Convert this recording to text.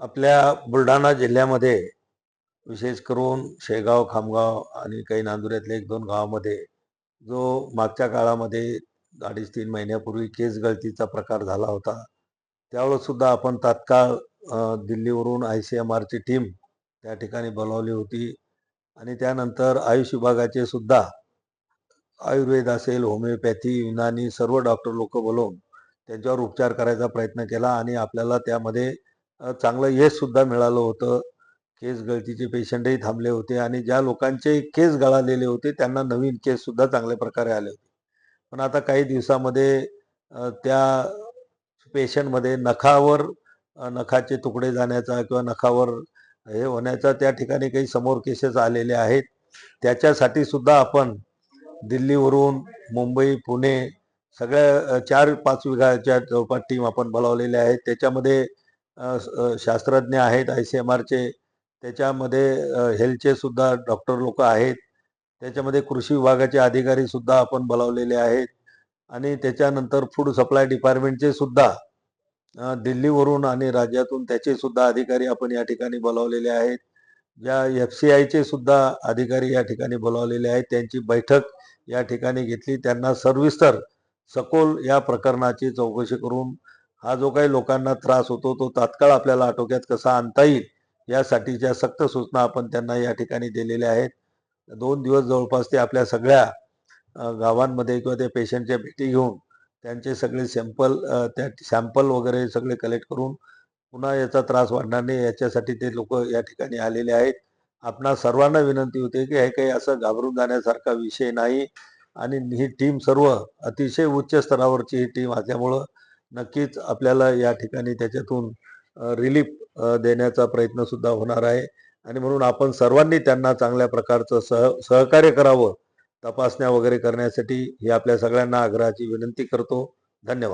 आपल्या बुलढाणा जिल्ह्यामध्ये विशेष करून शेगाव खामगाव आणि काही नांदुऱ्यातल्या एक दोन गावामध्ये जो मागच्या काळामध्ये अडीच तीन महिन्यापूर्वी केस गळतीचा प्रकार झाला होता त्यावेळेस सुद्धा आपण तात्काळ दिल्लीवरून आय सी एम आरची टीम त्या ठिकाणी बोलावली होती आणि त्यानंतर आयुष विभागाचे सुद्धा आयुर्वेद असेल होमिओपॅथी युनानी सर्व डॉक्टर लोक बोलवून त्यांच्यावर उपचार करायचा प्रयत्न केला आणि आपल्याला त्यामध्ये चांगलं यश सुद्धा मिळालं होतं. केस गळतीचे पेशंटही थांबले होते आणि ज्या लोकांचे केस गळालेले होते त्यांना नवीन केस सुद्धा चांगल्या प्रकारे आले होते. पण आता काही दिवसामध्ये त्या पेशंटमध्ये नखावर नखाचे तुकडे जाण्याचा किंवा नखावर हे होण्याचा त्या ठिकाणी काही समोर केसेस आलेले आहेत. त्याच्यासाठी सुद्धा आपण दिल्लीवरून मुंबई पुणे सगळ्या चार पाच विघाच्या जवळपास टीम आपण बोलावलेल्या आहेत. त्याच्यामध्ये शास्त्रज्ञ आहेत आय सी एम आरचे. त्याच्यामध्ये हेल्थचे सुद्धा डॉक्टर लोक आहेत. त्याच्यामध्ये कृषी विभागाचे अधिकारी सुद्धा आपण बोलावलेले आहेत. आणि त्याच्यानंतर फूड सप्लाय डिपार्टमेंटचे सुद्धा दिल्लीवरून आणि राज्यातून त्याचे सुद्धा अधिकारी आपण या ठिकाणी बोलावलेले आहेत. ज्या एफ सी आयचे सुद्धा अधिकारी या ठिकाणी बोलावलेले आहेत. त्यांची बैठक या ठिकाणी घेतली. त्यांना सर्विस्तर सखोल या प्रकरणाची चौकशी करून हा जो काही लोकांना त्रास होतो तो तात्काळ आपल्याला आटोक्यात कसा आणता येईल यासाठीच्या सक्त सूचना आपण त्यांना या ठिकाणी दिलेल्या आहेत. दोन दिवस जवळपास ते आपल्या सगळ्या गावांमध्ये किंवा त्या पेशंटच्या भेटी घेऊन त्यांचे सगळे सॅम्पल त्या सॅम्पल वगैरे सगळे कलेक्ट करून पुन्हा याचा त्रास वाढणार नाही याच्यासाठी ते लोक या ठिकाणी आलेले आहेत. आपणा सर्वांना विनंती होते की हे काही असं घाबरून जाण्यासारखा विषय नाही आणि ही टीम सर्व अतिशय उच्च स्तरावरची ही टीम असल्यामुळं नक्कीच आपल्याला या ठिकाणी त्याच्यातून रिलीफ देण्याचा प्रयत्न सुद्धा होणार आहे. आणि म्हणून आपण सर्वांनी त्यांना चांगल्या प्रकारचं सह सहकार्य करावं तपासण्या वगैरे करण्यासाठी ही आपल्या सगळ्यांना आग्रहाची विनंती करतो. धन्यवाद.